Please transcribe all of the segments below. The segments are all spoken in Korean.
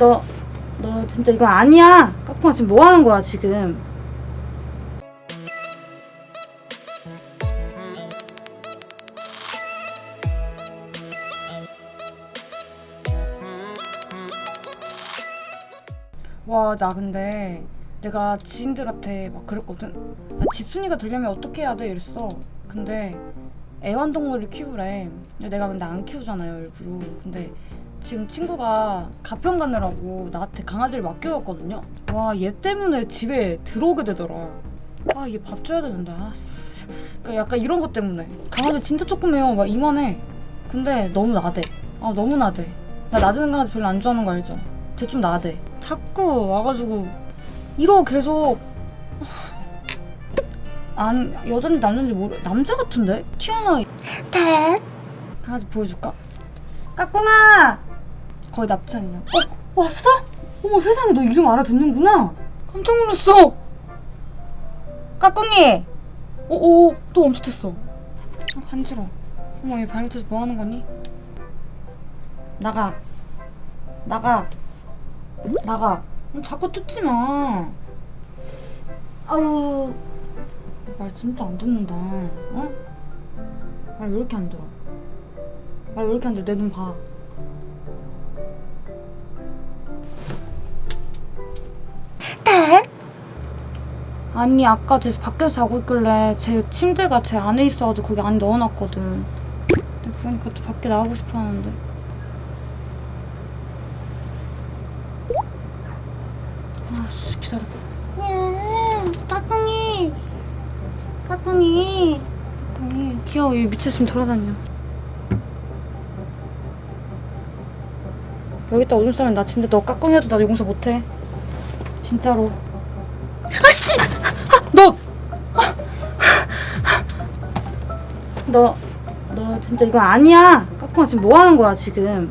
너, 너 진짜 이거 아니야. 까꿍아 지금 뭐 하는 거야 지금? 와, 나 근데 내가 지인들한테 막 그랬거든. 아, 집순이가 되려면 어떻게 해야 돼? 이랬어. 근데 애완동물을 키우래. 내가 근데 안 키우잖아요, 일부러. 근데 지금 친구가 가평 가느라고 나한테 강아지를 맡겨왔거든요. 와, 얘 때문에 집에 들어오게 되더라. 아, 얘 밥 줘야 되는데. 아, 씨. 그러니까 약간 이런 것 때문에. 강아지 진짜 조그매요. 막 이만해. 근데 너무 나대. 아, 너무 나대. 나 나대는 강아지 별로 안 좋아하는 거 알죠? 쟤 좀 나대. 자꾸 와가지고 이러고 계속 안 여잔지 남잔지 모르 남자 같은데 튀어나와 대 강아지 보여줄까? 까꿍아 거의 납찬이냐? 어? 왔어? 어머 세상에 너 이름 알아듣는구나. 깜짝 놀랐어. 까꿍이! 오오 또 멈칫했어. 아, 간지러 어머 얘 발밑에서 뭐 하는 거니? 나가. 나가. 나가. 음, 자꾸 뜯지 마. 아우. 말 진짜 안 듣는다. 어? 말 왜 이렇게 안 들어? 말 왜 이렇게 안 들어? 내 눈 봐. 아니 아까 제 밖에서 자고 있길래 제 침대가 제 안에 있어가지고 거기 안에 넣어놨거든. 근데 그러니까 또 밖에 나가고 싶어 하는데. 아씨 기다려. 음, 까꿍이 까꿍이. 까꿍이 귀여워 이 밑에 좀 돌아다녀. 여기다 오줌 싸면 나 진짜 너 까꿍이어도 나 용서 못해. 진짜로. 너, 너 진짜 이거 아니야. 까꿍아 지금 뭐 하는 거야 지금?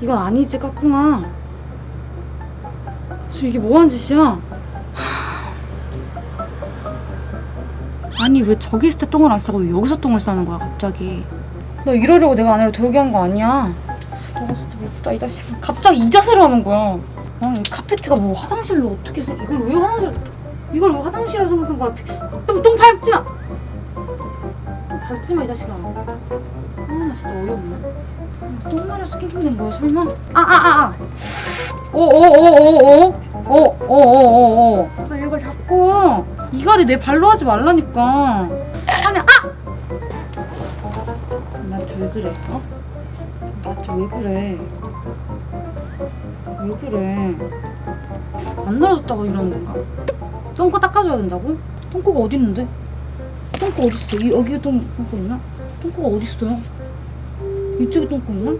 이건 아니지 까꿍아. 지금 이게 뭐 하는 짓이야? 아니 왜 저기 있을 때 똥을 안 싸고 왜 여기서 똥을 싸는 거야 갑자기? 너 이러려고 내가 안으로 들어오게 한 거 아니야? 너가 진짜 맵다 이 자식아. 갑자기 이 자세로 하는 거야. 아니 카페트가 뭐 화장실로 어떻게 생? 이걸 왜 화장실? 이걸 왜 화장실에 생각한 거야? 똥, 똥 밟지 마. 똥 밟지 마 이 자식아. 아나 진짜 어이없네. 아, 똥 마려서 낑낑댄 거야 설마? 아아아 아. 오오오오오 오오오오오. 아 이걸 자꾸 이갈이 내 발로 하지 말라니까. 아니 아. 나한테 왜 그래? 어? 나한테 왜 그래? 왜 그래? 안 늘어졌다고 이러는 건가? 똥꼬 닦아줘야 된다고? 똥꼬가 어디 있는데? 똥꼬 어디 있어? 이, 여기에 똥, 똥꼬 있나? 똥꼬가 어디 있어요? 이쪽에 똥꼬 있나?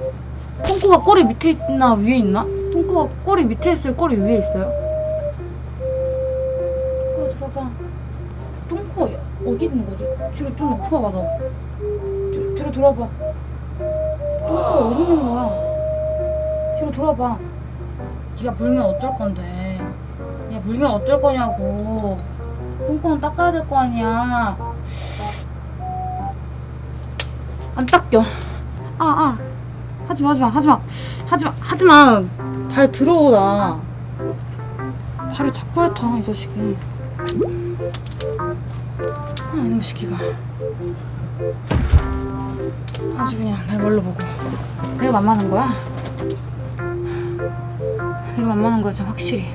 똥꼬가 꼬리 밑에 있나 위에 있나? 똥꼬가 꼬리 밑에 있어요? 꼬리 위에 있어요? 꼬리 들어봐. 똥꼬가 어디 있는 거지? 뒤로 좀 높아봐 너. 뒤, 뒤로 돌아봐. 똥꼬가 어디 있는 거야? 뒤로 돌아봐. 네가 물면 어쩔 건데. 야 물면 어쩔 거냐고. 똥꼬는 닦아야 될 거 아니야. 안 닦여. 아 아. 하지마 하지마 하지마 하지마 하지마. 발 들어오다. 발을 자꾸 핥아 이 자식이. 아 이놈 시키가. 아주 그냥 날 뭘로 보고. 내가 만만한 거야? 내가 만만한 거야, 진 확실히.